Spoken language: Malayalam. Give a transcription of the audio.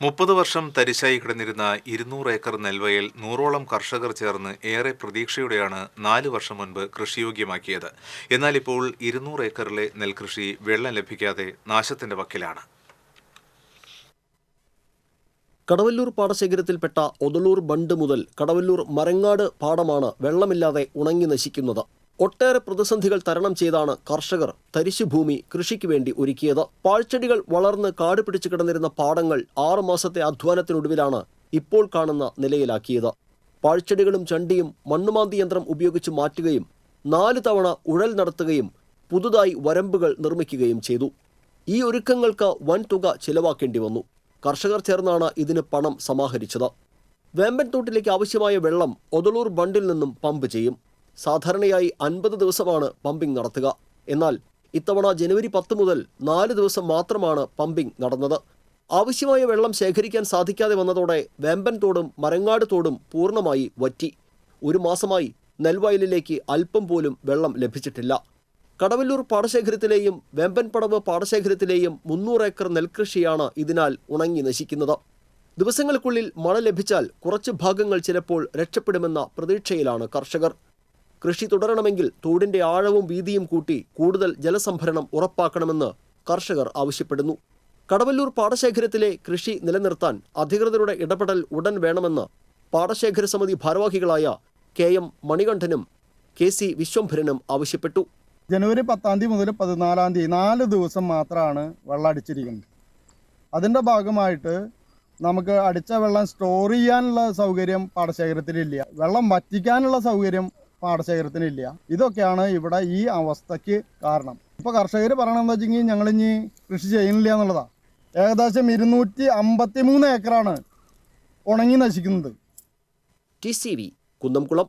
മുപ്പത് വർഷം തരിശായി കിടന്നിരുന്ന ഇരുന്നൂറ് ഏക്കർ നെൽവയൽ നൂറോളം കർഷകർ ചേർന്ന് ഏറെ പ്രതീക്ഷയോടെയാണ് നാല് വർഷം മുൻപ് കൃഷിയോഗ്യമാക്കിയത് എന്നാൽ ഇപ്പോൾ ഇരുന്നൂറ് ഏക്കറിലെ നെൽകൃഷി വെള്ളം ലഭിക്കാതെ നാശത്തിന്റെ വക്കിലാണ്. കടവല്ലൂർ പാടശേഖരത്തിൽപ്പെട്ട ഒതളൂർ ബണ്ട് മുതൽ കടവല്ലൂർ മരങ്ങാട് പാടമാണ് വെള്ളമില്ലാതെ ഉണങ്ങി നശിക്കുന്നത്. ഒട്ടേറെ പ്രതിസന്ധികൾ തരണം ചെയ്താണ് കർഷകർ തരിശുഭൂമി കൃഷിക്ക് വേണ്ടി ഒരുക്കിയത്. പാഴ്ചെടികൾ വളർന്ന് കാട് പിടിച്ചു കിടന്നിരുന്ന പാടങ്ങൾ ആറുമാസത്തെ അധ്വാനത്തിനൊടുവിലാണ് ഇപ്പോൾ കാണുന്ന നിലയിലാക്കിയത്. പാഴ്ചെടികളും ചണ്ടിയും മണ്ണുമാന്തി യന്ത്രം ഉപയോഗിച്ച് മാറ്റുകയും നാല് തവണ ഉഴൽ നടത്തുകയും പുതുതായി വരമ്പുകൾ നിർമ്മിക്കുകയും ചെയ്തു. ഈ ഒരുക്കങ്ങൾക്ക് വൻ തുക ചിലവാക്കേണ്ടി വന്നു. കർഷകർ ചേർന്നാണ് ഇതിന് പണം സമാഹരിച്ചത്. വേമ്പൻ തോട്ടിലേക്ക് ആവശ്യമായ വെള്ളം ഒതളൂർ ബണ്ടിൽ നിന്നും പമ്പ് ചെയ്യും. സാധാരണയായി അൻപത് ദിവസമാണ് പമ്പിംഗ് നടത്തുക. എന്നാൽ ഇത്തവണ ജനുവരി പത്ത് മുതൽ നാല് ദിവസം മാത്രമാണ് പമ്പിംഗ് നടന്നത്. ആവശ്യമായ വെള്ളം ശേഖരിക്കാൻ സാധിക്കാതെ വന്നതോടെ വേമ്പൻ തോടും മരങ്ങാട് തോടും പൂർണമായി വറ്റി. ഒരു മാസമായി നെൽവയലിലേക്ക് അല്പം പോലും വെള്ളം ലഭിച്ചിട്ടില്ല. കടവല്ലൂർ പാടശേഖരത്തിലെയും വേമ്പൻപടവ് പാടശേഖരത്തിലെയും മുന്നൂറ് ഏക്കർ നെൽകൃഷിയാണ് ഇതിനാൽ ഉണങ്ങി നശിക്കുന്നത്. ദിവസങ്ങൾക്കുള്ളിൽ മഴ ലഭിച്ചാൽ കുറച്ച് ഭാഗങ്ങൾ ചിലപ്പോൾ രക്ഷപ്പെടുമെന്ന പ്രതീക്ഷയിലാണ് കർഷകർ. കൃഷി തുടരണമെങ്കിൽ തോടിന്റെ ആഴവും വീതിയും കൂട്ടി കൂടുതൽ ജലസംഭരണം ഉറപ്പാക്കണമെന്ന് കർഷകർ ആവശ്യപ്പെടുന്നു. കടവല്ലൂർ പാടശേഖരത്തിലെ കൃഷി നിലനിർത്താൻ അധികൃതരുടെ ഇടപെടൽ ഉടൻ വേണമെന്ന് പാടശേഖര സമിതി ഭാരവാഹികളായ കെ എം മണികണ്ഠനും കെ സി വിശ്വംഭരനും ആവശ്യപ്പെട്ടു. ജനുവരി പത്താം തീയതി മുതൽ പതിനാലാം തീയതി നാല് ദിവസം മാത്രമാണ് വെള്ളം അടിച്ചിരിക്കുന്നത്. അതിന്റെ ഭാഗമായിട്ട് നമുക്ക് അടിച്ച വെള്ളം സ്റ്റോർ ചെയ്യാനുള്ള സൗകര്യം പാടശേഖരത്തിലില്ല. വെള്ളം വറ്റിക്കാനുള്ള സൗകര്യം പാടശേഖരത്തിനില്ല. ഇതൊക്കെയാണ് ഇവിടെ ഈ അവസ്ഥയ്ക്ക് കാരണം. ഇപ്പോൾ കർഷകർ പറയണമെന്ന് വെച്ചെങ്കിൽ ഞങ്ങളിനി കൃഷി ചെയ്യുന്നില്ല എന്നുള്ളതാണ് ഏകദേശം ഇരുന്നൂറ്റി അമ്പത്തി മൂന്ന് ഏക്കറാണ് ഉണങ്ങി നശിക്കുന്നത്. T C V Kunnamkulam.